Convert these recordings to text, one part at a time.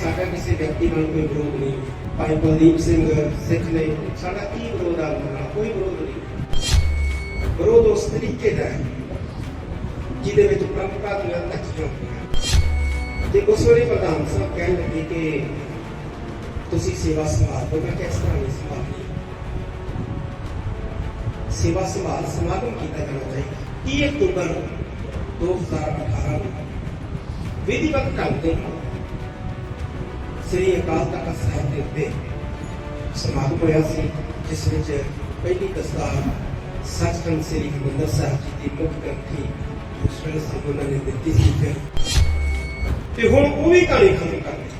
ਸਾਡਾ ਕਿਸੇ ਵਿਅਕਤੀ ਨਾਲ ਕੋਈ ਵਿਰੋਧ ਨਹੀਂ। ਭਾਈ ਕੁਲਦੀਪ ਸਿੰਘ ਸਿੱਖ ਨੇ ਸਾਡਾ ਕੀ ਵਿਰੋਧ ਆ ਉਹਨਾਂ ਕੋਈ ਵਿਰੋਧ ਨਹੀਂ। ਵਿਰੋਧ ਉਸ ਤਰੀਕੇ ਦਾ ਹੈ ਜਿਹਦੇ ਵਿੱਚ ਪਰੰਪਰਾ ਦੀਆਂ ਧੱਜੀਆਂ ਹੁੰਦੀਆਂ ਤੇ ਉਸ ਵੇਲੇ ਪ੍ਰਧਾਨ ਸਾਹਿਬ ਕਹਿਣ ਲੱਗੇ ਕਿ ਤੁਸੀਂ ਸੇਵਾ ਸੰਭਾਲ ਮੈਂ ਕਿਸ ਤਰ੍ਹਾਂ ਨਹੀਂ ਸੰਭਾਲਣੀ। ਸੇਵਾ ਸੰਭਾਲ ਸਮਾਗਮ ਕੀਤਾ ਜਾਣਾ ਚਾਹੀਦਾ। 30 ਅਕਤੂਬਰ 2018 ਨੂੰ ਵਿਧੀਵਤ ਢੰਗ ਤੇ ਸ੍ਰੀ ਅਕਾਲ ਤਖਤ ਸਾਹਿਬ ਦੇ ਉੱਤੇ ਸਮਾਗਮ ਹੋਇਆ ਸੀ, ਜਿਸ ਵਿੱਚ ਪਹਿਲੀ ਦਸਤਾਰ ਸੱਚਖੰਡ ਸ੍ਰੀ ਹਰਿਮੰਦਰ ਸਾਹਿਬ ਜੀ ਦੀ ਮੁੱਖ ਗ੍ਰੰਥੀ ਉਸ ਵੇਲੇ ਨੇ ਦਿੱਤੀ ਸੀ ਫਿਰ। ਤੇ ਹੁਣ ਉਹ ਵੀ ਕਹਾਣੀ ਖਤਮ ਕਰ ਦਿੱਤੀ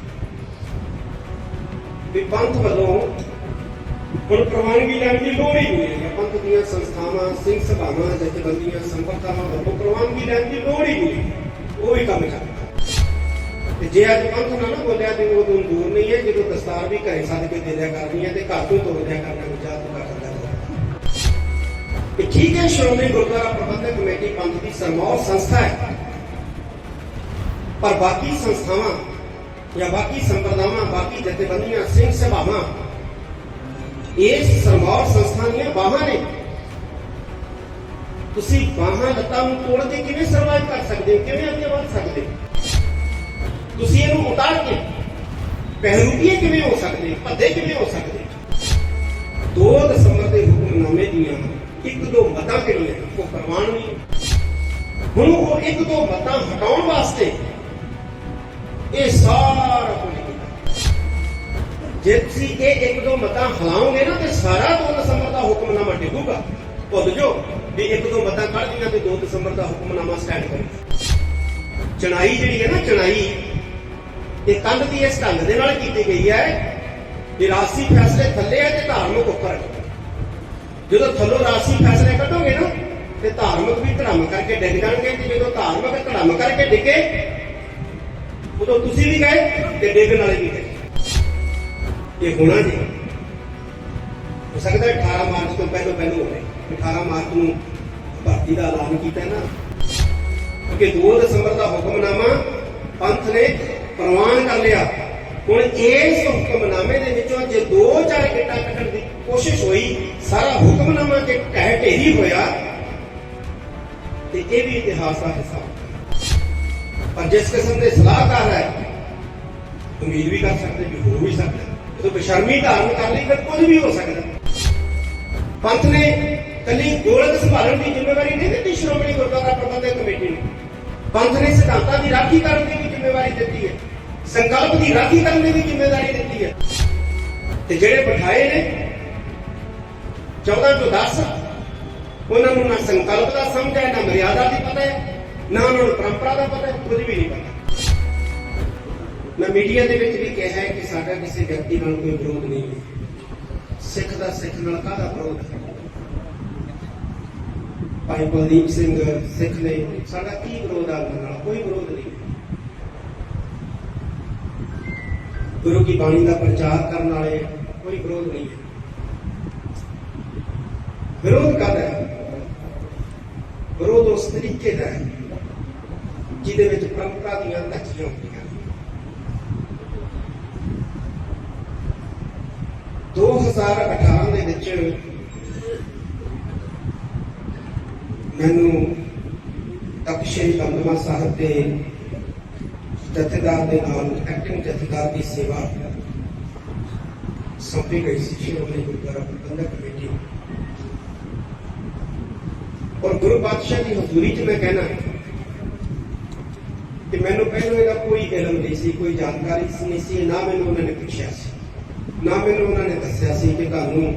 ਵੀ ਪੰਥ ਵੱਲੋਂ ਹੁਣ ਪ੍ਰਵਾਨਗੀ ਲੈਣ ਦੀ ਲੋੜ ਹੀ ਨਹੀਂ ਹੈ ਪੰਥ ਦੀਆਂ ਸੰਸਥਾਵਾਂ, ਸਿੰਘ ਸਭਾਵਾਂ, ਜਥੇਬੰਦੀਆਂ ਸੰਪਰਦਾਵਾਂ ਵੱਲੋਂ ਪ੍ਰਵਾਨਗੀ ਲੈਣ ਦੀ ਲੋੜ ਹੀ ਨਹੀਂ ਉਹ ਵੀ ਕੰਮ ਕਰਦਾ ਤੇ ਜੇ ਅੱਜ ਪੰਥ ਨਾ ਨਾ ਬੋਲਿਆ ਤੇ ਉਹ ਦੂਰ ਨਹੀਂ ਹੈ, ਜਦੋਂ ਦਸਤਾਰ ਵੀ ਘਰੇ ਸੱਦ ਕੋਈ ਦੇ ਦਿਆ ਕਰਨੀ ਹੈ ਤੇ ਘਰ ਤੋਂ ਤੋੜ ਦਿਆ ਕਰਨਾ ਵੀ ਕਰ ਦਿਆ ਤੇ ਠੀਕ ਹੈ, ਸ਼੍ਰੋਮਣੀ ਗੁਰਦੁਆਰਾ ਪ੍ਰਬੰਧਕ ਕਮੇਟੀ ਪੰਥ ਦੀ ਸਰਮੌਰ ਸੰਸਥਾ ਹੈ। ਪਰ ਬਾਕੀ ਸੰਸਥਾਵਾਂ ਜਾਂ ਬਾਕੀ ਸੰਪਰਦਾਵਾਂ, ਬਾਕੀ ਜਥੇਬੰਦੀਆਂ ਸਿੰਘ ਸਭਾਵਾਂ, ਇਸ ਸਰਮੌਰ ਸੰਸਥਾ ਦੀਆਂ ਬਾਹਾਂ ਨੇ। ਤੁਸੀਂ ਬਾਹਾਂ, ਲੱਤਾਂ ਨੂੰ ਤੋੜ ਕੇ ਕਿਵੇਂ ਸਰਵਾਈਵ ਕਰ ਸਕਦੇ ਹੋ? ਕਿਵੇਂ ਅੱਗੇ ਵਧ ਸਕਦੇ ਹੋ? ਤੁਸੀਂ ਇਹਨੂੰ ਉਤਾਰ ਕੇ ਪਹਿਰੂਪੀਏ ਕਿਵੇਂ ਹੋ ਸਕਦੇ? ਭੱਦੇ ਕਿਵੇਂ ਹੋ ਸਕਦੇ? 2 ਦਸੰਬਰ ਦੇ ਹੁਕਮਨਾਮੇ ਦੀਆਂ ਇੱਕ ਦੋ ਮਤਾਂ ਕਿਹੜੀਆਂ ਉਹ ਪ੍ਰਵਾਨ ਨਹੀਂ ਹੁਣ ਉਹ ਇੱਕ ਦੋ ਮਤਾਂ ਹਟਾਉਣ ਵਾਸਤੇ ਇਹ ਸਾਰਾ ਕੁਝ ਜੇ ਤੁਸੀਂ ਇਹ ਇੱਕ ਦੋ ਮਤਾਂ ਹਲਾਓਗੇ ਨਾ, ਤੇ ਸਾਰਾ 2 ਦਸੰਬਰ ਦਾ ਹੁਕਮਨਾਮਾ ਡਿੱਗੂਗਾ। ਭੁੱਲ ਜਾਓ ਵੀ ਇੱਕ ਦੋ ਮਤਾਂ ਕੱਢ ਦੀਆਂ ਤੇ 2 ਦਸੰਬਰ ਦਾ ਹੁਕਮਨਾਮਾ ਸਟੈਂਡ ਕਰੇ ਚਣਾਈ ਜਿਹੜੀ ਹੈ ਨਾ ਚਣਾਈ ਇਹ ਕੰਧ ਦੀ ਇਸ ਢੰਗ ਦੇ ਨਾਲ ਕੀਤੀ ਗਈ ਹੈ ਕਿ ਰਾਸੀ ਫੈਸਲੇ ਥੱਲੇ ਹੈ ਤੇ ਧਾਰਮਿਕ ਉੱਪਰ ਹੈ ਜਦੋਂ ਥੱਲੋਂ ਰਾਸੀ ਫੈਸਲੇ ਕੱਢੋਗੇ ਨਾ, ਤੇ ਧਾਰਮਿਕ ਵੀ ਧਰਮ ਕਰਕੇ ਡਿੱਗ ਜਾਣਗੇ ਤੇ ਜਦੋਂ ਧਾਰਮਿਕ ਧਰਮ ਕਰਕੇ ਡਿੱਗੇ, ਉਦੋਂ ਤੁਸੀਂ ਵੀ ਗਏ ਤੇ ਡਿੱਗਣ ਵਾਲੇ ਵੀ ਗਏ। ਇਹ ਹੋਣਾ ਜੀ। ਹੋ ਸਕਦਾ ਹੈ 18 ਮਾਰਚ ਤੋਂ ਪਹਿਲਾਂ ਪਹਿਲਾਂ ਹੋਵੇ। 18 ਮਾਰਚ ਨੂੰ ਭਰਤੀ ਦਾ ਐਲਾਨ ਕੀਤਾ ਨਾ। ਕਿ 2 ਦਸੰਬਰ ਦਾ ਹੁਕਮਨਾਮਾ ਪੰਥ ਨੇ ਪ੍ਰਵਾਨ ਕਰ ਲਿਆ। ਹੁਣ ਇਸ ਹੁਕਮਨਾਮੇ ਦੇ ਵਿੱਚੋਂ ਜੇ ਦੋ ਚਾਰ ਕਿੱਟਾਂ ਕੱਢਣ ਦੀ ਕੋਸ਼ਿਸ਼ ਹੋਈ, ਸਾਰਾ ਹੁਕਮਨਾਮਾ ਜੇ ਕਹਿ ਢੇਰੀ ਹੋਇਆ, ਤੇ ਇਹ ਵੀ ਇਤਿਹਾਸ ਦਾ ਹਿੱਸਾ ਪਰ ਜਿਸ ਕਿਸਮ ਦੇ ਸਲਾਹਕਾਰ ਹੈ, ਉਮੀਦ ਵੀ ਕਰ ਸਕਦੇ ਵੀ ਹੋ ਵੀ ਸਕਦਾ। ਜਦੋਂ ਬੇਸ਼ਰਮੀ ਧਾਰਨ ਕਰ ਲਈ, ਫਿਰ ਕੁਝ ਵੀ ਹੋ ਸਕਦਾ। ਪੰਥ ਨੇ ਕੱਲੀ ਗੋਲਕ ਸੰਭਾਲਣ ਦੀ ਜ਼ਿੰਮੇਵਾਰੀ ਨਹੀਂ ਦਿੱਤੀ, ਸ਼੍ਰੋਮਣੀ ਗੁਰਦੁਆਰਾ ਪ੍ਰਬੰਧਕ ਕਮੇਟੀ ਨੂੰ। ਪੰਥ ਨੇ ਸਿਧਾਂਤਾਂ ਦੀ ਰਾਖੀ ਕਰਨ ਦੀ ਵੀ ਜ਼ਿੰਮੇਵਾਰੀ ਦਿੱਤੀ ਹੈ। ਸੰਕਲਪ ਦੀ ਰਾਖੀ ਕਰਨ ਦੀ ਵੀ ਜ਼ਿੰਮੇਵਾਰੀ ਦਿੱਤੀ ਹੈ। ਤੇ ਜਿਹੜੇ ਬਿਠਾਏ ਨੇ 14 ਤੋਂ 10 ਉਹਨਾਂ ਨੂੰ ਨਾ ਸੰਕਲਪ ਦਾ ਸਮਝ ਹੈ, ਨਾ ਮਰਿਆਦਾ ਦੀ ਪਤਾ ਹੈ, ਨਾ ਉਹਨਾਂ ਨੂੰ ਪਰੰਪਰਾ ਦਾ ਪਤਾ ਹੈ, ਕੁਝ ਵੀ ਨਹੀਂ ਪਤਾ। ਮੈਂ ਮੀਡੀਆ ਦੇ ਵਿੱਚ ਵੀ ਕਿਹਾ ਹੈ ਕਿ ਸਾਡਾ ਕਿਸੇ ਵਿਅਕਤੀ ਨਾਲ ਕੋਈ ਵਿਰੋਧ ਨਹੀਂ ਹੈ। ਸਿੱਖ ਦਾ ਸਿੱਖ ਨਾਲ ਕਾਹਦਾ ਵਿਰੋਧ ਹੈ? ਭਾਈ ਬਲਦੀਪ ਸਿੰਘ ਸਿੱਖ ਨੇ ਸਾਡਾ ਕੀ ਵਿਰੋਧ ਆ ਉਹਨਾਂ ਨਾਲ? ਕੋਈ ਵਿਰੋਧ ਨਹੀਂ। ਗੁਰੂ ਕੀ ਬਾਣੀ ਦਾ ਪ੍ਰਚਾਰ ਕਰਨ ਵਾਲੇ ਕੋਈ ਵਿਰੋਧ ਨਹੀਂ ਹੈ। ਵਿਰੋਧ ਕਰਦਾ ਹੈ? ਵਿਰੋਧ ਉਸ ਤਰੀਕੇ ਦਾ ਹੈ ਜਿਹਦੇ ਵਿੱਚ ਪਰੰਪਰਾ ਦੀਆਂ ਧੱਜੀਆਂ ਹੁੰਦੀਆਂ ਨੇ। 2018 ਦੇ ਵਿੱਚ ਮੈਨੂੰ ਤਖਤ ਸ੍ਰੀ ਸਾਹਿਬ ਦੇ ਜਥੇਦਾਰ ਦੇ ਨਾਲ ਐਕਟਿੰਗ ਜਥੇਦਾਰ ਦੀ ਸੇਵਾ ਸੌਂਪੀ ਗਈ ਸੀ ਸ਼੍ਰੋਮਣੀ ਗੁਰਦੁਆਰਾ ਪ੍ਰਬੰਧਕ ਕਮੇਟੀ ਔਰ ਗੁਰੂ ਪਾਤਸ਼ਾਹ ਦੀ ਹਜ਼ੂਰੀ 'ਚ ਮੈਂ ਕਹਿਣਾ ਕਿ ਮੈਨੂੰ ਪਹਿਲਾਂ ਇਹਦਾ ਕੋਈ ਇਲਮ ਨਹੀਂ ਸੀ ਕੋਈ ਜਾਣਕਾਰੀ ਸੀ ਨਹੀਂ ਸੀ ਨਾ ਮੈਨੂੰ ਉਹਨਾਂ ਨੇ ਪੁੱਛਿਆ ਸੀ ਨਾ ਮੈਨੂੰ ਉਹਨਾਂ ਨੇ ਦੱਸਿਆ ਸੀ ਕਿ ਤੁਹਾਨੂੰ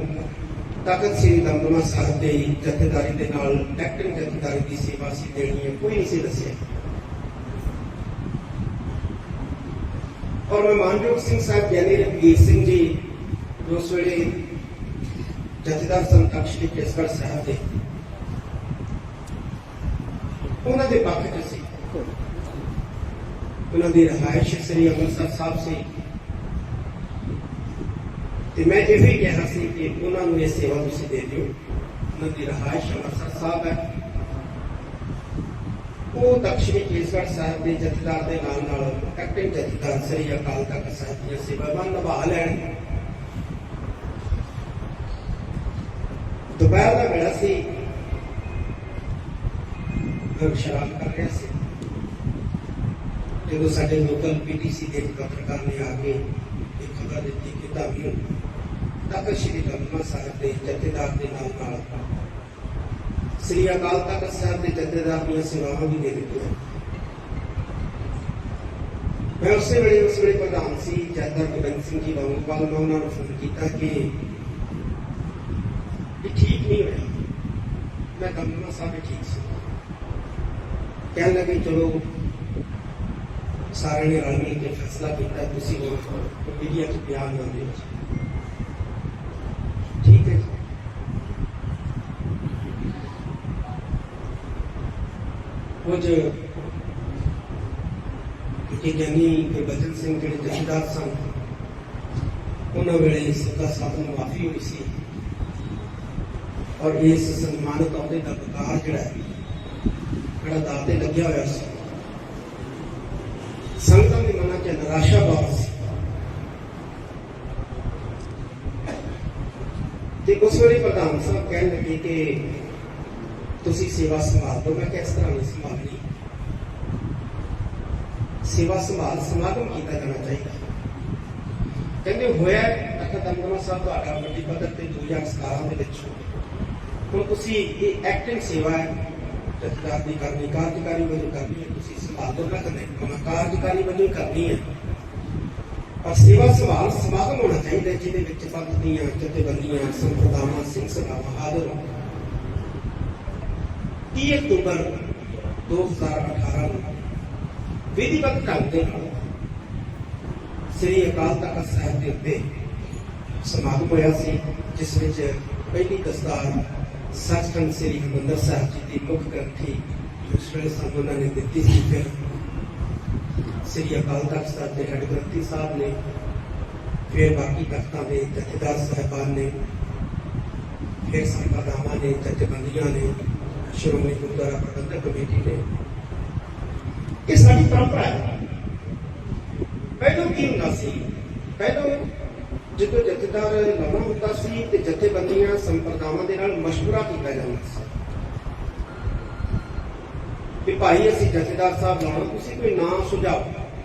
ਤਖਤ ਸ੍ਰੀ ਦਮਦਮਾ ਸਾਹਿਬ ਦੇ ਜਥੇਦਾਰੀ ਦੇ ਨਾਲ ਐਕਟਿੰਗ ਜਥੇਦਾਰੀ ਦੀ ਸੇਵਾ ਸੀ ਦੇਣੀ ਹੈ ਕੋਈ ਨਹੀਂ ਸੀ ਦੱਸਿਆ ਔਰ ਮੈਂ ਮਾਨਯੋਗ ਸਿੰਘ ਸਾਹਿਬ ਗਿਆਨੀ ਰਣਜੀਤ ਸਿੰਘ ਜੀ ਜੋ ਉਸ ਵੇਲੇ ਜਥੇਦਾਰ ਸਨ ਤਖਤ ਸ੍ਰੀ ਕੇਸਗੜ੍ਹ ਸਾਹਿਬ ਦੇ ਉਹਨਾਂ ਦੇ ਪੱਖ 'ਚ ਸੀ ਉਹਨਾਂ ਦੀ ਰਹਾਇਸ਼ ਸ੍ਰੀ ਅੰਮ੍ਰਿਤਸਰ ਸਾਹਿਬ ਸੀ ਤੇ ਮੈਂ ਇਹ ਵੀ ਕਿਹਾ ਸੀ ਕਿ ਉਹਨਾਂ ਨੂੰ ਇਹ ਸੇਵਾ ਤੁਸੀਂ ਦੇ ਦਿਓ ਉਹਨਾਂ ਦੀ ਰਹਾਇਸ਼ ਅੰਮ੍ਰਿਤਸਰ ਸਾਹਿਬ ਹੈ ਉਹ ਦਕਸ਼ਿਣੀ ਕੇਸਗੜ੍ਹ ਸਾਹਿਬ ਦੇ ਜਥੇਦਾਰ ਦੇ ਨਾਲ ਨਾਲ ਐਕਟਿੰਗ ਜਥੇਦਾਰ ਸ੍ਰੀ ਅਕਾਲ ਤਖਤ ਸਾਹਿਬ ਦੀਆਂ ਸੇਵਾਵਾਂ ਨਿਭਾ ਲੈਣ। ਦੁਪਹਿਰ ਦਾ ਵੇਲਾ ਸੀ। ਮੈਂ ਸ਼ਰਾਬ ਕਰ ਰਿਹਾ ਸੀ। ਜਦੋਂ ਸਾਡੇ ਲੋਕਲ ਪੀਟੀਸੀ ਦੇ ਇੱਕ ਪੱਤਰਕਾਰ ਨੇ ਆ ਕੇ ਇਹ ਖਬਰ ਦਿੱਤੀ ਕਿ ਤੁਹਾਨੂੰ ਤਖਤ ਸ੍ਰੀ ਦਮਦਮਾ ਸਾਹਿਬ ਦੇ ਜਥੇਦਾਰ ਦੇ ਨਾਲ ਨਾਲ ਸ੍ਰੀ ਅਕਾਲ ਤਖਤ ਸਾਹਿਬ ਦੇ ਜਥੇਦਾਰ ਦੀਆਂ ਸੇਵਾਵਾਂ ਵੀ ਦੇ ਦਿੱਤੀਆਂ ਮੈਂ ਉਸੇ ਵੇਲੇ ਉਸ ਵੇਲੇ ਪ੍ਰਧਾਨ ਸੀ ਜਥੇਦਾਰ ਗੋਬਿੰਦ ਸਿੰਘ ਜੀ ਲੌਂਗੋਵਾਲ ਮੈਂ ਉਹਨਾਂ ਨੂੰ ਫੋਨ ਕੀਤਾ ਕਿ ਇਹ ਠੀਕ ਨਹੀਂ ਹੋਇਆ ਮੈਂ ਦਮਦਮਾ ਸਾਹਿਬ ਵਿੱਚ ਠੀਕ ਸੀ ਕਹਿਣ ਲੱਗੇ ਚਲੋ ਸਾਰਿਆਂ ਨੇ ਰਲ ਮਿਲ ਕੇ ਫੈਸਲਾ ਕੀਤਾ ਤੁਸੀਂ ਉਹ ਮੀਡੀਆ 'ਚ ਬਿਆਨ ਨਾ ਦਿਓ ਠੀਕ ਹੈ ਜੀ। ਕੁਝ ਕਿ ਗਿਆਨੀ ਗੁਰਬਚਨ ਸਿੰਘ ਜਿਹੜੇ ਜਥੇਦਾਰ ਸਨ ਉਹਨਾਂ ਵੇਲੇ ਸਦਾ ਸਾਹਿਬ ਨੂੰ ਮਾਫੀ ਹੋਈ ਸੀ ਔਰ ਇਸ ਸਨਮਾਨਿਤ ਅਹੁਦੇ ਦਾ ਵਕਾਰ ਜਿਹੜਾ ਹੈ ਜਿਹੜਾ ਦਾਤੇ ਲੱਗਿਆ ਹੋਇਆ ਸੀ ਸੰਗਤਾਂ ਦੇ ਮਨਾਂ 'ਚ ਨਿਰਾਸ਼ਾ ਬਾਤ ਸੀ ਤੇ ਉਸ ਵੇਲੇ ਪ੍ਰਧਾਨ ਸਾਹਿਬ ਕਹਿਣ ਲੱਗੇ ਕਿ ਤੁਸੀਂ ਸੇਵਾ ਸੰਭਾਲ ਲਓ ਮੈਂ ਕਿਹਾ ਇਸ ਤਰ੍ਹਾਂ ਨਹੀਂ ਸੰਭਾਲਣੀ ਸੇਵਾ ਸੰਭਾਲ ਸਮਾਗਮ ਕੀਤਾ ਜਾਣਾ ਚਾਹੀਦਾ ਕਹਿੰਦੇ ਹੋਇਆ ਅਖਾ ਦਮਦਮਾ ਸਾਹਿਬ ਤੁਹਾਡਾ ਵੱਡੀ ਪੱਧਰ ਤੇ 2017 ਦੇ ਵਿੱਚ ਹੁਣ ਤੁਸੀਂ ਇਹ ਐਕਟਿੰਗ ਸੇਵਾ ਹੈ ਜਥੇਦਾਰ ਦੀ ਕਰਨੀ ਕਾਰਜਕਾਰੀ ਵਜੋਂ ਕਰਨੀ ਹੈ ਤੁਸੀਂ ਸੰਭਾਲ ਲਓ ਨਾ ਕਰਨੀ ਮੈਂ ਕਾਰਜਕਾਰੀ ਵਜੋਂ ਕਰਨੀ ਹੈ ਪਰ ਸੇਵਾ ਸੰਭਾਲ ਸਮਾਗਮ ਹੋਣਾ ਚਾਹੀਦਾ ਹੈ, ਜਿਹਦੇ ਵਿੱਚ ਪੰਥ ਦੀਆਂ ਜਥੇਬੰਦੀਆਂ ਸੰਪਰਦਾਵਾਂ ਸਿੰਘ ਸਭਾਵਾਂ ਹਾਜ਼ਰ ਹੋਣ 30 ਅਕਤੂਬਰ 2018 ਨੂੰ ਵਿਧੀਵਤ ਢੰਗ ਦੇ ਨਾਲ ਸ੍ਰੀ ਅਕਾਲ ਤਖਤ ਸਾਹਿਬ ਦੇ ਉੱਤੇ ਸਮਾਗਮ ਹੋਇਆ ਸੀ ਜਿਸ ਵਿੱਚ ਪਹਿਲੀ ਦਸਤਾਰ ਸੱਚਖੰਡ ਸ੍ਰੀ ਹਰਿਮੰਦਰ ਸਾਹਿਬ ਜੀ ਦੀ ਮੁੱਖ ਗ੍ਰੰਥੀ ਉਸ ਵੇਲੇ ਸਾਨੂੰ ਉਹਨਾਂ ਨੇ ਦਿੱਤੀ ਸੀ ਫਿਰ ਸ੍ਰੀ ਅਕਾਲ ਤਖਤ ਸਾਹਿਬ ਦੇ ਹੈਡ ਗ੍ਰੰਥੀ ਸਾਹਿਬ ਨੇ ਫਿਰ ਬਾਕੀ ਤਖਤਾਂ ਦੇ ਜਥੇਦਾਰ ਸਾਹਿਬਾਨ ਨੇ ਫਿਰ ਸੰਪਰਦਾਵਾਂ ਨੇ ਜਥੇਬੰਦੀਆਂ ਨੇ ਸ਼੍ਰੋਮਣੀ ਗੁਰਦੁਆਰਾ ਪ੍ਰਬੰਧਕ ਕਮੇਟੀ ਨੇ ਇਹ ਸਾਡੀ ਪਰੰਪਰਾ ਹੈ। ਪਹਿਲਾਂ ਕੀ ਹੁੰਦਾ ਸੀ? ਪਹਿਲਾਂ ਜਦੋਂ ਜਥੇਦਾਰ ਨਵਾਂ ਹੁੰਦਾ ਸੀ ਤੇ ਜਥੇਬੰਦੀਆਂ ਸੰਪਰਦਾਵਾਂ ਦੇ ਨਾਲ ਮਸ਼ਵਰਾ ਕੀਤਾ ਜਾਂਦਾ ਸੀ। ਵੀ ਭਾਈ, ਅਸੀਂ ਜਥੇਦਾਰ ਸਾਹਿਬ ਨਾਲ, ਤੁਸੀਂ ਕੋਈ ਨਾਮ ਸੁਝਾਓ।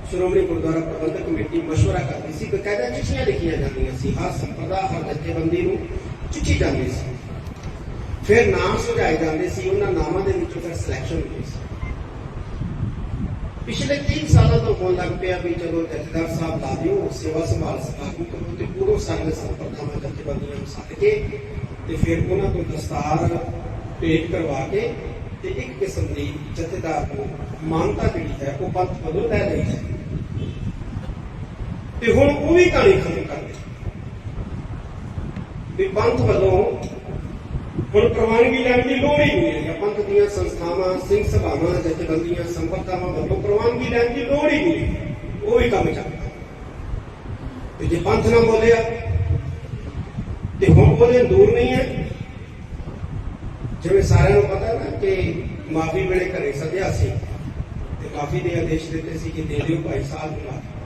ਸ਼੍ਰੋਮਣੀ ਗੁਰਦੁਆਰਾ ਪ੍ਰਬੰਧਕ ਕਮੇਟੀ ਮਸ਼ਵਰਾ ਕਰਦੀ ਸੀ। ਬਕਾਇਦਾ ਚਿੱਠੀਆਂ ਲਿਖੀਆਂ ਜਾਂਦੀਆਂ ਸੀ। ਹਰ ਸੰਪਰਦਾ, ਹਰ ਜਥੇਬੰਦੀ ਨੂੰ ਚਿੱਠੀ ਜਾਂਦੀ ਸੀ। ਫਿਰ ਨਾਮ ਸੁਝਾਏ ਜਾਂਦੇ ਸੀ, ਉਹਨਾਂ ਨਾਮਾਂ ਦੇ ਵਿੱਚੋਂ ਫਿਰ ਸਿਲੈਕਸ਼ਨ ਹੁੰਦੀ ਸੀ। ਪਿਛਲੇ 3 ਸਾਲਾਂ ਤੋਂ ਹੋਣ ਲੱਗ ਪਿਆ ਵੀ ਚਲੋ ਜਥੇਦਾਰ ਸਾਹਿਬ ਲਾ ਦਿਓ ਸੇਵਾ ਸੰਭਾਲ ਸਮਾਗਮ ਕਰੋ ਤੇ ਪੂਰੋ ਸੰਗ ਸੰਪਰਦਾਵਾਂ ਜਥੇਬੰਦੀਆਂ ਨੂੰ ਸੱਦ ਕੇ ਤੇ ਫਿਰ ਉਹਨਾਂ ਤੋਂ ਦਸਤਾਰ ਭੇਟ ਕਰਵਾ ਕੇ ਤੇ ਇੱਕ ਕਿਸਮ ਦੀ ਜਥੇਦਾਰ ਨੂੰ ਮਾਨਤਾ ਜਿਹੜੀ ਹੈ, ਉਹ ਪੰਥ ਵੱਲੋਂ ਲੈ ਲਈ ਹੈ। ਤੇ ਹੁਣ ਉਹ ਵੀ ਕਹਾਣੀ ਖਤਮ ਕਰ ਦਿੱਤੀ। ਵੀ ਪੰਥ ਵੱਲੋਂ ਹੁਣ ਪ੍ਰਵਾਨਗੀ ਲੈਣ ਦੀ ਲੋੜ ਹੀ ਨਹੀਂ ਹੈ। ਪੰਥ ਦੀਆਂ ਸੰਸਥਾਵਾਂ, ਸਿੰਘ ਸਭਾਵਾਂ, ਜਥੇਬੰਦੀਆਂ ਸੰਪਰਦਾਵਾਂ ਵੱਲੋਂ ਪ੍ਰਵਾਨਗੀ ਲੈਣ ਦੀ ਲੋੜ ਹੀ ਨਹੀਂ ਉਹ ਵੀ ਕੰਮ ਚੱਲਦਾ ਤੇ ਜੇ ਪੰਥ ਨਾ ਬੋਲਿਆ, ਤੇ ਹੁਣ ਉਹਦੇ ਦੂਰ ਨਹੀਂ ਹੈ। ਜਿਵੇਂ ਸਾਰਿਆਂ ਨੂੰ ਪਤਾ ਨਾ ਕਿ ਮਾਫੀ ਵੇਲੇ ਘਰੇ ਸੱਦਿਆ ਸੀ, ਤੇ ਮਾਫੀ ਦੇ ਆਦੇਸ਼ ਦਿੱਤੇ ਸੀ ਕਿ ਦੇ ਦਿਓ ਭਾਈ ਸਾਹਿਬ ਨੂੰ ਮਾਫੀ।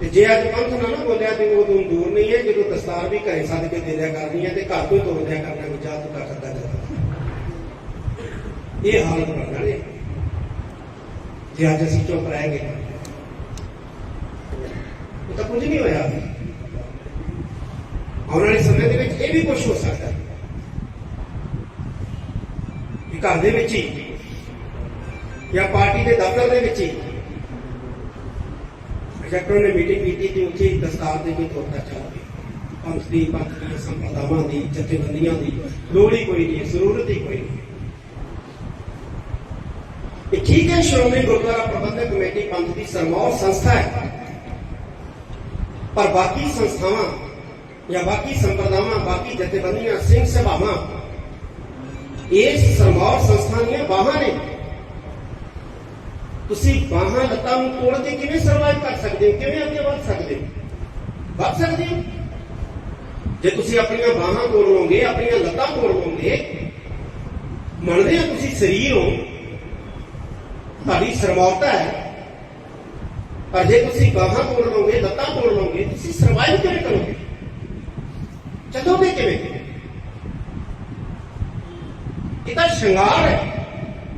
ਤੇ ਜੇ ਅੱਜ ਪੰਥ ਨਾ ਨਾ ਬੋਲਿਆ, ਤੇ ਉਹ ਤੋਂ ਦੂਰ ਨਹੀਂ ਹੈ। ਜਦੋਂ ਦਸਤਾਰ ਵੀ ਘਰੇ ਸੱਦ ਕੇ ਦੇ ਦਿਆ ਕਰਨੀ ਹੈ ਤੇ ਘਰ ਤੋਂ ਤੋੜ ਦਿਆ ਕਰਨਾ ਵੀ ਜਾ ਤੂੰ ਕਰ ਸਕਦਾ ਇਹ ਹਾਲਤ ਬਣ ਜਾਣੀ। ਜੇ ਅੱਜ ਅਸੀਂ ਚੁੱਪ ਰਹਿ ਗਏ, ਉਹ ਤਾਂ ਕੁਝ ਨਹੀਂ ਹੋਇਆ। ਆਉਣ ਵਾਲੇ ਸਮੇਂ ਦੇ ਵਿੱਚ ਇਹ ਵੀ ਕੁਝ ਹੋ ਸਕਦਾ ਹੈ। ਘਰ ਦੇ ਵਿੱਚ ਹੀ ਜਾਂ ਪਾਰਟੀ ਦੇ ਦਫ਼ਤਰ ਦੇ ਵਿੱਚ ਹੀ ਪ੍ਰੋਜੈਕਟਰ ਨੇ ਮੀਟਿੰਗ ਕੀਤੀ ਤੇ ਉੱਥੇ ਹੀ ਦਸਤਾਰ ਦੇ ਕੇ ਤੋੜਦਾ ਚੱਲ ਪਿਆ ਪੰਥ ਦੀ, ਪੰਥ ਦੀਆਂ ਸੰਪਰਦਾਵਾਂ ਦੀ, ਜਥੇਬੰਦੀਆਂ ਦੀ, ਲੋੜ ਹੀ ਕੋਈ ਨਹੀਂ, ਜ਼ਰੂਰਤ ਹੀ ਕੋਈ ਨਹੀਂ। ਇਹ ਠੀਕ ਹੈ, ਸ਼੍ਰੋਮਣੀ ਗੁਰਦੁਆਰਾ ਪ੍ਰਬੰਧਕ ਕਮੇਟੀ ਪੰਥ ਦੀ ਸਰਮੌਰ ਸੰਸਥਾ ਹੈ। ਪਰ ਬਾਕੀ ਸੰਸਥਾਵਾਂ ਜਾਂ ਬਾਕੀ ਸੰਪਰਦਾਵਾਂ, ਬਾਕੀ ਜਥੇਬੰਦੀਆਂ, ਸਿੰਘ ਸਭਾਵਾਂ, ਇਸ ਸਰਮੌਰ ਸੰਸਥਾ ਦੀਆਂ ਬਾਹਾਂ ਨੇ ਤੁਸੀਂ ਬਾਹਾਂ, ਲੱਤਾਂ ਨੂੰ ਤੋੜ ਕੇ ਕਿਵੇਂ ਸਰਵਾਈਵ ਕਰ ਸਕਦੇ ਹੋ? ਕਿਵੇਂ ਅੱਗੇ ਵੱਧ ਸਕਦੇ ਹੋ? ਵੱਧ ਸਕਦੇ ਹੋ? ਜੇ ਤੁਸੀਂ ਆਪਣੀਆਂ ਬਾਹਾਂ ਤੋੜ ਲਓਗੇ, ਆਪਣੀਆਂ ਲੱਤਾਂ ਤੋੜ ਲਓਗੇ ਮੰਨਦੇ ਆ ਤੁਸੀਂ ਸਰੀਰ ਹੋ ਤੁਹਾਡੀ ਸਰਮੌਤਾ ਹੈ। ਪਰ ਜੇ ਤੁਸੀਂ ਬਾਹਾਂ ਤੋੜ ਲਓਗੇ, ਲੱਤਾਂ ਤੋੜ ਲਓਗੇ, ਤੁਸੀਂ ਸਰਵਾਈਵ ਕਿਵੇਂ ਕਰੋਗੇ? ਚੱਲੋਗੇ ਕਿਵੇਂ? ਇਹ ਤਾਂ ਸ਼ਿੰਗਾਰ ਹੈ।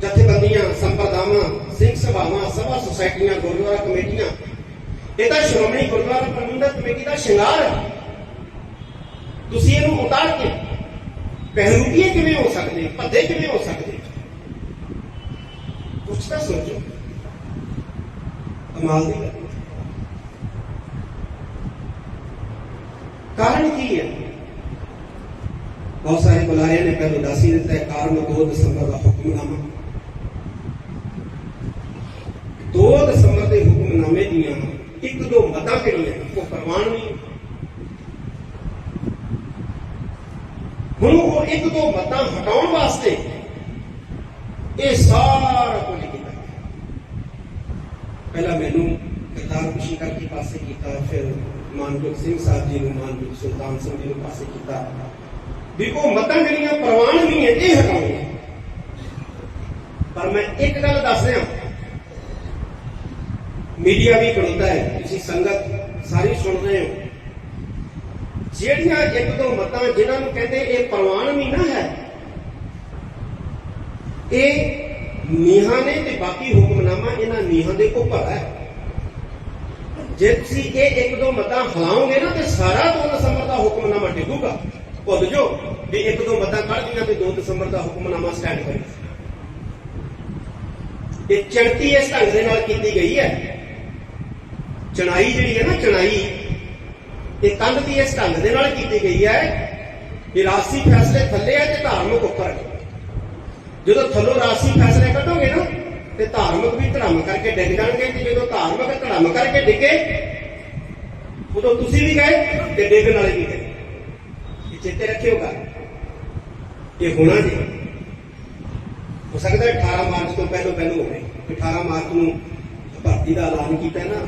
ਜਥੇਬੰਦੀਆਂ, ਸੰਪਰਦਾਵਾਂ ਸਿੰਘ ਸਭਾਵਾਂ, ਸਭਾ ਸੁਸਾਇਟੀਆਂ, ਗੁਰਦੁਆਰਾ ਕਮੇਟੀਆਂ। ਇਹ ਤਾਂ ਸ਼੍ਰੋਮਣੀ ਗੁਰਦੁਆਰਾ ਪ੍ਰਬੰਧਕ ਕਮੇਟੀ ਦਾ ਸ਼ਿੰਗਾਰ ਹੈ ਤੁਸੀਂ ਇਹਨੂੰ ਉਤਾਰ ਕੇ ਪਹਿਰੂਪੀਏ ਕਿਵੇਂ ਹੋ ਸਕਦੇ, ਭੱਦੇ ਕਿਵੇਂ ਹੋ ਸਕਦੇ? ਕੁਛ ਤਾਂ ਸੋਚੋ। ਕਮਾਲ ਦੀ ਗੱਲ ਕਾਰਨ ਕੀ ਹੈ? ਬਹੁਤ ਸਾਰੇ ਬੁਲਾਰਿਆਂ ਨੇ ਪਹਿਲਾਂ ਦੱਸ ਹੀ ਦਿੱਤਾ ਕਾਰਨ 2 ਦਸੰਬਰ ਦਾ ਹੁਕਮਨਾਮਾ। 2 ਦਸੰਬਰ ਦੇ ਹੁਕਮਨਾਮੇ ਦੀਆਂ ਇੱਕ ਦੋ ਮਤਾਂ ਕਿਹੜੀਆਂ ਉਹ ਪ੍ਰਵਾਨ ਨਹੀਂ ਹੁਣ ਉਹ ਇੱਕ ਦੋ ਮਤਾਂ ਹਟਾਉਣ ਵਾਸਤੇ ਇਹ ਸਾਰਾ ਕੁਝ ਕੀਤਾ। ਪਹਿਲਾਂ ਮੈਨੂੰ ਕਰਤਾਰ ਖੁਸ਼ੀ ਕਰਕੇ ਪਾਸੇ ਕੀਤਾ, ਫਿਰ ਮਾਨਜੋਤ ਸਿੰਘ ਸਾਹਿਬ ਜੀ ਨੂੰ ਮਾਨਜੋਤ ਸੁਲਤਾਨ ਸਿੰਘ ਜੀ ਨੂੰ ਪਾਸੇ ਕੀਤਾ। ਵੀ ਉਹ ਮਤਾਂ ਜਿਹੜੀਆਂ ਪ੍ਰਵਾਨ ਨਹੀਂ ਹੈ ਇਹ ਹਟਾਉਣੀਆਂ ਪਰ ਮੈਂ ਇੱਕ ਗੱਲ ਦੱਸ ਰਿਹਾ। ਮੀਡੀਆ ਵੀ ਖੜੋਤਾ ਹੈ, ਤੁਸੀਂ ਸੰਗਤ ਸਾਰੀ ਸੁਣ ਰਹੇ ਹੋ। ਜਿਹੜੀਆਂ ਇੱਕ ਦੋ ਮਤਾਂ ਜਿਨ੍ਹਾਂ ਨੂੰ ਕਹਿੰਦੇ ਇਹ ਪ੍ਰਵਾਨ ਨਹੀਂ ਨਾ ਹੈ, ਇਹ ਨੀਹਾਂ ਨੇ ਤੇ ਬਾਕੀ ਹੁਕਮਨਾਮਾ ਇਹਨਾਂ ਨੀਹਾਂ ਦੇ ਉੱਪਰ ਹੈ। ਜੇ ਤੁਸੀਂ ਇਹ ਇੱਕ ਦੋ ਮਤਾਂ ਹਲਾਓਗੇ ਨਾ ਤੇ ਸਾਰਾ 2 ਦਸੰਬਰ ਦਾ ਹੁਕਮਨਾਮਾ ਡਿੱਗੂਗਾ। ਭੁੱਲ ਜੋ ਵੀ ਇੱਕ ਦੋ ਮਤਾਂ ਕੱਢ ਦੀਆਂ ਤੇ 2 ਦਸੰਬਰ ਦਾ ਹੁਕਮਨਾਮਾ ਸਟੈਂਡ ਕਰੇਗਾ ਇਹ ਚੜਤੀ ਇਸ ਢੰਗ ਦੇ ਨਾਲ ਕੀਤੀ ਗਈ ਹੈ। ਚਣਾਈ ਜਿਹੜੀ ਹੈ ਨਾ, ਚਣਾਈ, ਇਹ ਕੰਧ ਦੀ ਇਸ ਢੰਗ ਦੇ ਨਾਲ ਕੀਤੀ ਗਈ ਹੈ ਕਿ ਰਾਸੀ ਫੈਸਲੇ ਥੱਲੇ ਹੈ ਤੇ ਧਾਰਮਿਕ ਉੱਪਰ ਹੈ ਜਦੋਂ ਥੱਲੋਂ ਰਾਸੀ ਫੈਸਲੇ ਕੱਢੋਗੇ ਨਾ, ਤੇ ਧਾਰਮਿਕ ਵੀ ਧਰਮ ਕਰਕੇ ਡਿੱਗ ਜਾਣਗੇ ਤੇ ਜਦੋਂ ਧਾਰਮਿਕ ਧਰਮ ਕਰਕੇ ਡਿੱਗੇ, ਉਦੋਂ ਤੁਸੀਂ ਵੀ ਗਏ ਤੇ ਡਿੱਗਣ ਵਾਲੇ ਵੀ ਗਏ। ਇਹ ਚੇਤੇ ਰੱਖਿਓਗਾ ਇਹ ਹੋਣਾ ਜੀ। ਹੋ ਸਕਦਾ ਹੈ 18 ਮਾਰਚ ਤੋਂ ਪਹਿਲਾਂ ਪਹਿਲਾਂ ਹੋਵੇ। 18 ਮਾਰਚ ਨੂੰ ਭਰਤੀ ਦਾ ਐਲਾਨ ਕੀਤਾ ਨਾ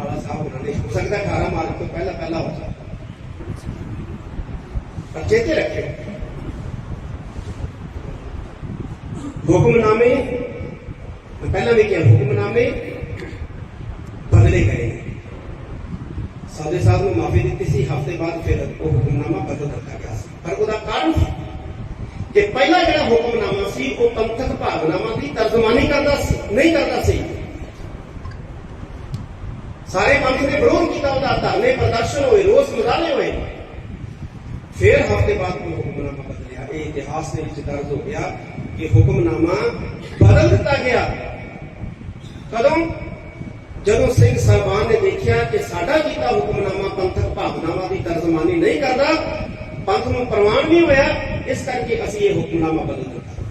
ਬਟਾਲਾ ਸਾਹਿਬ ਉਹਨਾਂ ਨੇ ਹੋ ਸਕਦਾ ਹੈ 18 ਮਾਰਚ ਤੋਂ ਪਹਿਲਾਂ ਪਹਿਲਾਂ ਹੋ ਸਕਦਾ। ਪਰ ਚੇਤੇ ਰੱਖੇ ਹੁਕਮਨਾਮੇ ਮੈਂ ਪਹਿਲਾਂ ਵੀ ਕਿਹਾ, ਹੁਕਮਨਾਮੇ ਬਦਲੇ ਗਏ। ਨੇ ਸਾਦੇ ਸਾਹਿਬ ਨੂੰ ਮਾਫੀ ਦਿੱਤੀ ਸੀ, ਹਫ਼ਤੇ ਬਾਅਦ ਫਿਰ ਉਹ ਹੁਕਮਨਾਮਾ ਬਦਲ ਦਿੱਤਾ ਗਿਆ ਸੀ। ਪਰ ਉਹਦਾ ਕਾਰਨ ਸੀ ਕਿ ਪਹਿਲਾ ਜਿਹੜਾ ਹੁਕਮਨਾਮਾ ਸੀ, ਉਹ ਪੰਥਕ ਭਾਵਨਾਵਾਂ ਦੀ ਤਰਜਮਾਨੀ ਕਰਦਾ ਸੀ, ਨਹੀਂ ਕਰਦਾ ਸੀ। ਸਾਰੇ ਪੰਥ ਨੇ ਵਿਰੋਧ ਕੀਤਾ, ਉਹਦਾ ਧਰਨੇ ਪ੍ਰਦਰਸ਼ਨ ਹੋਏ, ਰੋਸ ਮੁਜ਼ਾਹਰੇ ਹੋਏ। ਫਿਰ ਹਫ਼ਤੇ ਬਾਅਦ ਉਹ ਹੁਕਮਨਾਮਾ ਬਦਲਿਆ ਇਹ ਇਤਿਹਾਸ ਦੇ ਵਿੱਚ ਦਰਜ ਹੋ ਗਿਆ ਕਿ ਹੁਕਮਨਾਮਾ ਬਦਲ ਦਿੱਤਾ ਗਿਆ। ਕਦੋਂ? ਜਦੋਂ ਸਿੰਘ ਸਾਹਿਬਾਨ ਨੇ ਦੇਖਿਆ ਕਿ ਸਾਡਾ ਕੀਤਾ ਹੁਕਮਨਾਮਾ, ਪੰਥਕ ਭਾਵਨਾਵਾਂ ਦੀ ਤਰਜਮਾਨੀ ਨਹੀਂ ਕਰਦਾ, ਪੰਥ ਨੂੰ ਪ੍ਰਵਾਨ ਨਹੀਂ ਹੋਇਆ, ਇਸ ਕਰਕੇ ਅਸੀਂ ਇਹ ਹੁਕਮਨਾਮਾ ਬਦਲ ਦਿੱਤਾ।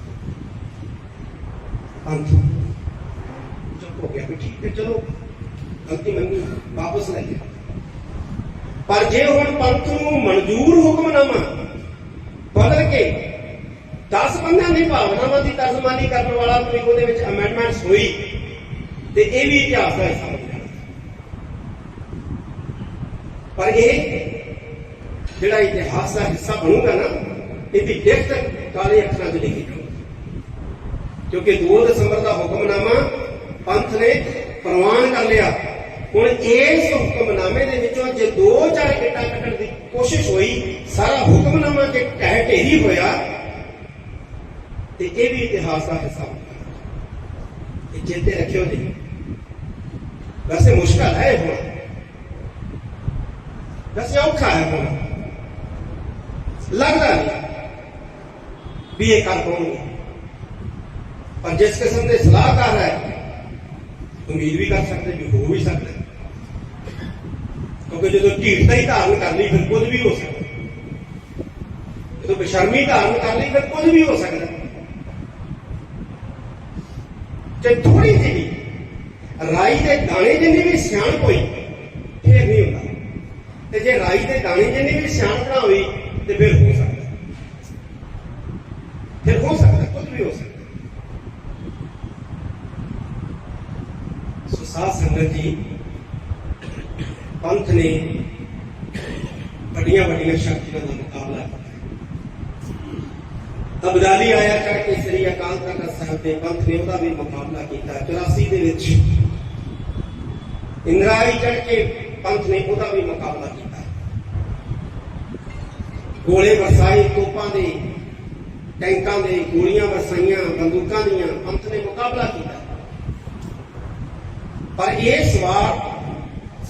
ਪੰਥ ਚੁੱਪ ਹੋ ਗਿਆ ਵੀ ਠੀਕ ਹੈ, ਚਲੋ ਗਲਤੀ ਮੰਨੀ ਵਾਪਸ ਲੈ ਲਿਆ ਪਰ ਜੇ ਹੁਣ ਪੰਥ ਨੂੰ ਮਨਜ਼ੂਰ ਹੁਕਮਨਾਮਾ ਬਦਲ ਕੇ 10 ਬੰਦਿਆਂ ਦੀ ਭਾਵਨਾਵਾਂ ਦੀ ਤਰਜਮਾਨੀ ਕਰਨ ਵਾਲਾ ਕੋਈ ਉਹਦੇ ਵਿੱਚ ਅਮੈਂਡਮੈਂਟਸ ਹੋਈ, ਤੇ ਇਹ ਵੀ ਇਤਿਹਾਸ ਦਾ ਹਿੱਸਾ ਬਣ ਜਾਣਾ ਪਰ ਇਹ ਜਿਹੜਾ ਇਤਿਹਾਸ ਦਾ ਹਿੱਸਾ ਬਣੂਗਾ ਨਾ ਇਹਦੀ ਲਿਖਤ ਕਾਲੇ ਅੱਖਰਾਂ 'ਚ ਲਿਖੀ ਜਾਊਗੀ ਕਿਉਂਕਿ 2 ਦਸੰਬਰ ਦਾ ਹੁਕਮਨਾਮਾ ਪੰਥ ਨੇ ਪ੍ਰਵਾਨ ਕਰ ਲਿਆ। ਹੁਣ ਇਸ ਹੁਕਮਨਾਮੇ ਦੇ ਵਿੱਚੋਂ ਜੇ ਦੋ ਚਾਰ ਇੱਟਾਂ ਕੱਢਣ ਦੀ ਕੋਸ਼ਿਸ਼ ਹੋਈ, ਸਾਰਾ ਹੁਕਮਨਾਮਾ ਜੇ ਢਹਿ ਢੇਰੀ ਹੋਇਆ, ਤੇ ਇਹ ਵੀ ਇਤਿਹਾਸ ਦਾ ਹਿੱਸਾ ਹੋਗਾ ਇਹ ਚੇਤੇ ਰੱਖਿਓ ਜੀ। ਵੈਸੇ ਮੁਸ਼ਕਲ ਹੈ ਇਹ ਹੁਣ। ਵੈਸੇ ਔਖਾ ਹੈ ਹੁਣ। ਲੱਗਦਾ ਨਹੀਂ ਵੀ ਇਹ ਕਰ ਪਾਉਣਗੇ ਪਰ ਜਿਸ ਕਿਸਮ ਦੇ ਸਲਾਹਕਾਰ ਹੈ, ਉਮੀਦ ਵੀ ਕਰ ਸਕਦੇ ਵੀ ਹੋ ਵੀ ਸਕਦਾ ਕਿਉਂਕਿ ਜਦੋਂ ਢੀਠਤਾ ਹੀ ਧਾਰਨ ਕਰ ਲਈ ਫਿਰ ਕੁਝ ਵੀ ਹੋ ਸਕਦਾ। ਜਦੋਂ ਬੇਸ਼ਰਮੀ ਧਾਰਨ ਕਰ ਲਈ ਫਿਰ ਕੁਝ ਵੀ ਹੋ ਸਕਦਾ। ਜੇ ਥੋੜੀ ਜਿਹੀ ਰਾਈ ਦੇ ਦਾਣੇ ਜਿੰਨੀ ਵੀ ਸਿਆਣ ਹੋਈ, ਫੇਰ ਨਹੀਂ ਹੁੰਦਾ। ਤੇ ਜੇ ਰਾਈ ਦੇ ਦਾਣੇ ਜਿੰਨੀ ਵੀ ਸਿਆਣਪਣਾ ਹੋਈ, ਤੇ ਫਿਰ ਹੋ ਸਕਦਾ। ਫਿਰ ਹੋ ਸਕਦਾ, ਕੁਝ ਵੀ ਹੋ ਸਕਦਾ। ਸੋ ਸਾਧ ਸੰਗਤ ਜੀ ਪੰਥ ਨੇ ਵੱਡੀਆਂ ਵੱਡੀਆਂ ਸ਼ਕਤੀਆਂ ਦਾ ਮੁਕਾਬਲਾ ਕੀਤਾ ਅਬਦਾਲੀ ਆਇਆ ਚੜ ਕੇ ਸ੍ਰੀ ਅਕਾਲ ਤਖਤ ਸਾਹਿਬ ਦੇ ਪੰਥ ਨੇ ਉਹਦਾ ਵੀ ਮੁਕਾਬਲਾ ਕੀਤਾ। 84 ਦੇ ਵਿੱਚ ਇੰਦਰਾਈ ਚੜ ਕੇ ਪੰਥ ਨੇ ਉਹਦਾ ਵੀ ਮੁਕਾਬਲਾ ਕੀਤਾ। ਗੋਲੇ ਵਰਸਾਏ, ਤੋਪਾਂ ਦੇ, ਟੈਂਕਾਂ ਦੇ ਗੋਲੀਆਂ ਵਰਸਾਈਆਂ, ਬੰਦੂਕਾਂ ਦੀਆਂ ਪੰਥ ਨੇ ਮੁਕਾਬਲਾ ਕੀਤਾ। ਪਰ ਇਹ ਵਾਰ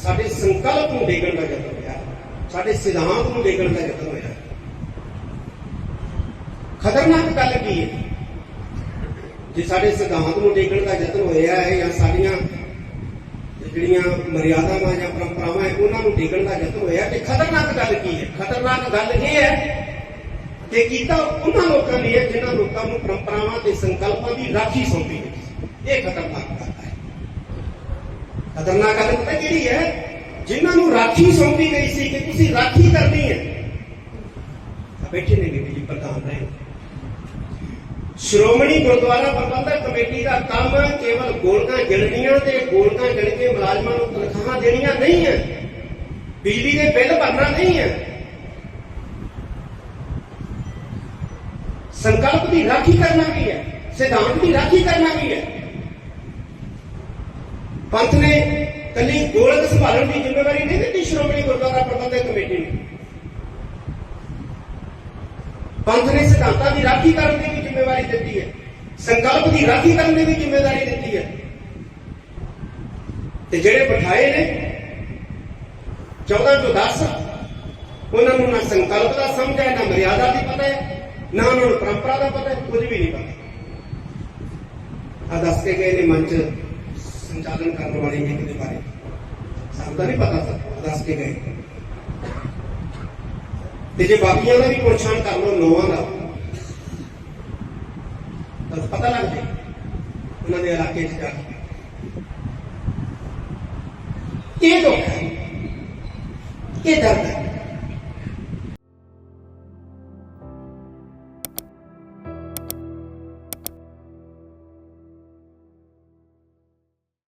ਸਾਡੇ ਸੰਕਲਪ ਨੂੰ ਡੇਗਣ ਦਾ ਯਤਨ ਸਾਡੇ ਸਿਧਾਂਤ ਨੂੰ ਡੇਗਣ ਦਾ ਯਤਨ ਹੋਇਆ ਖਤਰਨਾਕ ਗੱਲ ਕੀ ਹੈ? ਜੇ ਸਾਡੇ ਸਿਧਾਂਤ ਨੂੰ ਡੇਗਣ ਦਾ ਯਤਨ ਹੋਇਆ ਹੈ ਜਾਂ ਸਾਡੀਆਂ ਜਿਹੜੀਆਂ ਮਰਿਆਦਾਵਾਂ ਜਾਂ ਪਰੰਪਰਾਵਾਂ ਹੈ, ਉਹਨਾਂ ਨੂੰ ਡੇਗਣ ਦਾ ਯਤਨ ਹੋਇਆ ਤੇ ਖਤਰਨਾਕ ਗੱਲ ਕੀ ਹੈ? ਖਤਰਨਾਕ ਗੱਲ ਇਹ ਹੈ ਕਿ ਕੀਤਾ ਉਹਨਾਂ ਲੋਕਾਂ ਲਈ ਹੈ ਜਿਨ੍ਹਾਂ ਲੋਕਾਂ ਨੂੰ ਪਰੰਪਰਾਵਾਂ ਤੇ ਸੰਕਲਪਾਂ ਦੀ ਰਾਖੀ ਸੌਂਪੀ ਗਈ ਇਹ ਖਤਰਨਾਕ ਗੱਲ ਹੈ। ਖਤਰਨਾਕ ਗੱਲ ਪਤਾ ਕਿਹੜੀ ਹੈ? ਜਿਨ੍ਹਾਂ ਨੂੰ ਰਾਖੀ ਸੌਂਪੀ ਗਈ ਸੀ ਕਿ ਤੁਸੀਂ ਰਾਖੀ ਕਰਨੀ ਹੈ? ਬੈਠੇ ਨੇ ਬੀਬੀ ਜੀ, ਪ੍ਰਧਾਨ ਰਹੇ ਸ਼੍ਰੋਮਣੀ ਗੁਰਦੁਆਰਾ ਪ੍ਰਬੰਧਕ ਕਮੇਟੀ ਦਾ ਕੰਮ ਕੇਵਲ ਗੋਲਕਾਂ ਗਿਣਨੀਆਂ ਤੇ ਗੋਲਕਾਂ ਗਿਣ ਕੇ ਮੁਲਾਜ਼ਮਾਂ ਨੂੰ ਤਨਖਾਹਾਂ ਦੇਣੀਆਂ ਨਹੀਂ ਹੈ। ਬਿਜਲੀ ਦੇ ਬਿੱਲ ਭਰਨਾ ਨਹੀਂ ਹੈ। ਸੰਕਲਪ ਦੀ ਰਾਖੀ ਕਰਨਾ ਵੀ ਹੈ? ਸਿਧਾਂਤ ਦੀ ਰਾਖੀ ਕਰਨਾ ਵੀ ਹੈ? ਪੰਥ ਨੇ ਕੱਲੀ ਗੋਲਕ ਸੰਭਾਲਣ ਦੀ ਜ਼ਿੰਮੇਵਾਰੀ ਨਹੀਂ ਦਿੱਤੀ, ਸ਼੍ਰੋਮਣੀ ਗੁਰਦੁਆਰਾ ਪ੍ਰਬੰਧਕ ਕਮੇਟੀ ਨੇ। ਪੰਥ ਨੇ ਸਿਧਾਂਤਾਂ ਦੀ ਰਾਖੀ ਕਰਨ ਦੀ ਵੀ ਜ਼ਿੰਮੇਵਾਰੀ ਦਿੱਤੀ ਹੈ। ਸੰਕਲਪ ਦੀ ਰਾਖੀ ਕਰਨ ਦੀ ਵੀ ਜ਼ਿੰਮੇਵਾਰੀ ਦਿੱਤੀ ਹੈ। ਤੇ ਜਿਹੜੇ ਬਿਠਾਏ ਨੇ 14 ਤੋਂ 10 ਉਹਨਾਂ ਨੂੰ ਨਾ ਸੰਕਲਪ ਦਾ ਸਮਝ ਹੈ, ਨਾ ਮਰਿਆਦਾ ਦੀ ਪਤਾ ਹੈ, ਨਾ ਉਹਨਾਂ ਨੂੰ ਪਰੰਪਰਾ ਦਾ ਪਤਾ ਹੈ, ਕੁਝ ਵੀ ਨਹੀਂ ਪਤਾ। ਆ ਦੱਸ ਕੇ ਗਏ ਨੇ ਮੰਚ। ਸੰਚਾਲਨ ਕਰਨ ਵਾਲੇ ਇੱਕ ਦੇ ਬਾਰੇ ਸਾਨੂੰ ਨਹੀਂ ਪਤਾ ਦੱਸ ਕੇ ਗਏ। ਤੇ ਜੇ ਬਾਕੀਆਂ ਦਾ ਵੀ ਪੁਰਛਾਂ ਕਰ ਲਓ ਨੌਵਾਂ ਦਾ, ਤਾਂ ਪਤਾ ਲੱਗ ਜਾਏ ਉਹਨਾਂ ਦੇ ਇਲਾਕੇ 'ਚ ਜਾ ਕੇ। ਇਹ ਦੁੱਖ ਹੈ, ਇਹ ਦਰਦ ਹੈ।